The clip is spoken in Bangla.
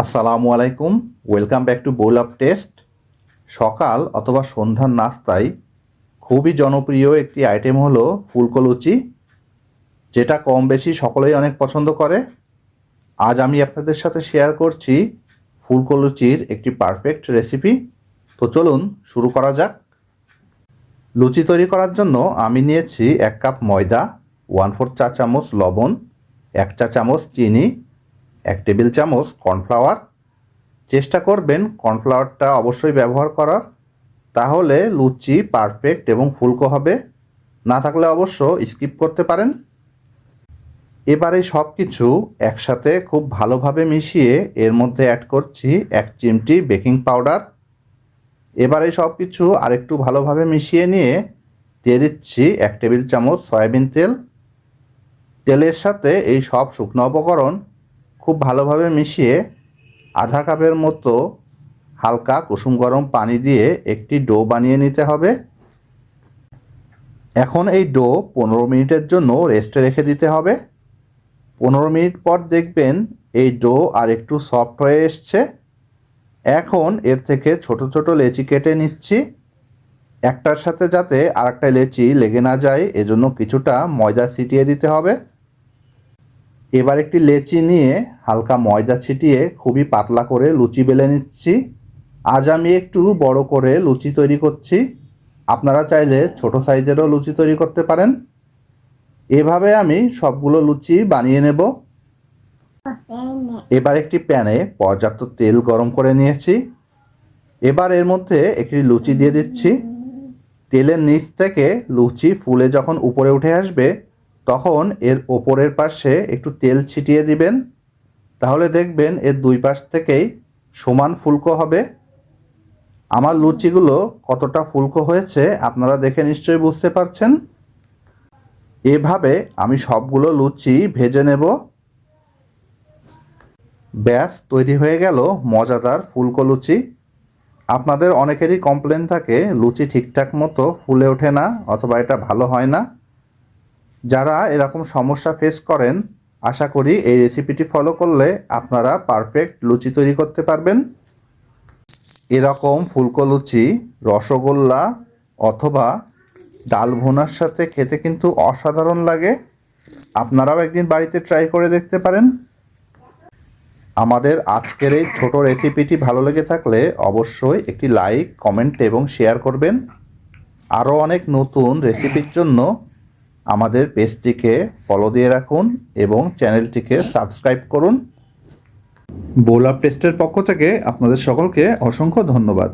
আসসালামু আলাইকুম। ওয়েলকাম ব্যাক টু বোল আপ টেস্ট সকাল অথবা সন্ধ্যার নাস্তায় খুবই জনপ্রিয় একটি আইটেম হলো ফুলকো লুচি যেটা কম বেশি সকলেই অনেক পছন্দ করে। আজ আমি আপনাদের সাথে শেয়ার করছি ফুলকো লুচির একটি পারফেক্ট রেসিপি তো চলুন শুরু করা যাক। লুচি তৈরি করার জন্য আমি নিয়েছি এক কাপ ময়দা ওয়ান ফোর চা চামচ লবণ, এক চা চামচ চিনি এক টেবিল চামচ কর্নফ্লাওয়ার। চেষ্টা করবেন কর্নফ্লাওয়ারটা অবশ্যই ব্যবহার করার। তাহলে লুচি পারফেক্ট এবং ফুলকো হবে। না থাকলে অবশ্য স্কিপ করতে পারেন। এবারে সব কিছু একসাথে খুব ভালোভাবে মিশিয়ে এর মধ্যে অ্যাড করছি এক চিমটি বেকিং পাউডার। এবারে সব কিছু আরেকটু ভালোভাবে মিশিয়ে নিয়ে দিয়ে দিচ্ছি এক টেবিল চামচ সয়াবিন তেল। তেলের সাথে এই সব শুকনো উপকরণ খুব ভালোভাবে মিশিয়ে আধা কাপের মতো হালকা কুসুম গরম পানি দিয়ে একটি ডো বানিয়ে নিতে হবে। এখন এই ডো পনেরো মিনিটের জন্য রেস্টে রেখে দিতে হবে। পনেরো মিনিট পর দেখবেন এই ডো আর একটু সফট হয়ে এসছে। এখন এর থেকে ছোট ছোট লেচি কেটে নিচ্ছি। একটার সাথে যাতে আরেকটা লেচি লেগে না যায়, এজন্য কিছুটা ময়দা ছিটিয়ে দিতে হবে। এবার একটি লেচি নিয়ে হালকা ময়দা ছিটিয়ে খুবই পাতলা করে লুচি বেলে নিচ্ছি। আজ আমি একটু বড় করে লুচি তৈরি করছি। আপনারা চাইলে ছোট সাইজেরও লুচি তৈরি করতে পারেন। এভাবে আমি সবগুলো লুচি বানিয়ে নেব। এবার একটি প্যানে পর্যাপ্ত তেল গরম করে নিয়েছি। এবার এর মধ্যে একটি লুচি দিয়ে দিচ্ছি। তেলের নিচ থেকে লুচি ফুলে যখন উপরে উঠে আসবে তখন এর ওপরের পাশে একটু তেল ছিটিয়ে দিবেন। তাহলে দেখবেন এর দুই পাশ থেকেই সমান ফুলকো হবে। আমার লুচিগুলো কতটা ফুলকো হয়েছে আপনারা দেখে নিশ্চয়ই বুঝতে পারছেন। এভাবে আমি সবগুলো লুচি ভেজে নেব। ব্যাস, তৈরি হয়ে গেল মজাদার ফুলকো লুচি। আপনাদের অনেকেরই কমপ্লেন থাকে, লুচি ঠিকঠাক মতো ফুলে ওঠে না অথবা এটা ভালো হয় না। যারা এরকম সমস্যা ফেস করেন, আশা করি এই রেসিপিটি ফলো করলে আপনারা পারফেক্ট লুচি তৈরি করতে পারবেন। এরকম ফুলকো লুচি, রসগোল্লা অথবা ডাল ভুনার সাথে খেতে কিন্তু অসাধারণ লাগে। আপনারাও একদিন বাড়িতে ট্রাই করে দেখতে পারেন। আমাদের আজকের এই ছোট রেসিপিটি ভালো লেগে থাকলে অবশ্যই একটি লাইক কমেন্ট এবং শেয়ার করবেন। আরও অনেক নতুন রেসিপির জন্য আমাদের পেজটিকে ফলো দিয়ে রাখুন এবং চ্যানেলটিকে সাবস্ক্রাইব করুন। বোলা পেস্টের পক্ষ থেকে আপনাদের সকলকে অসংখ্য ধন্যবাদ।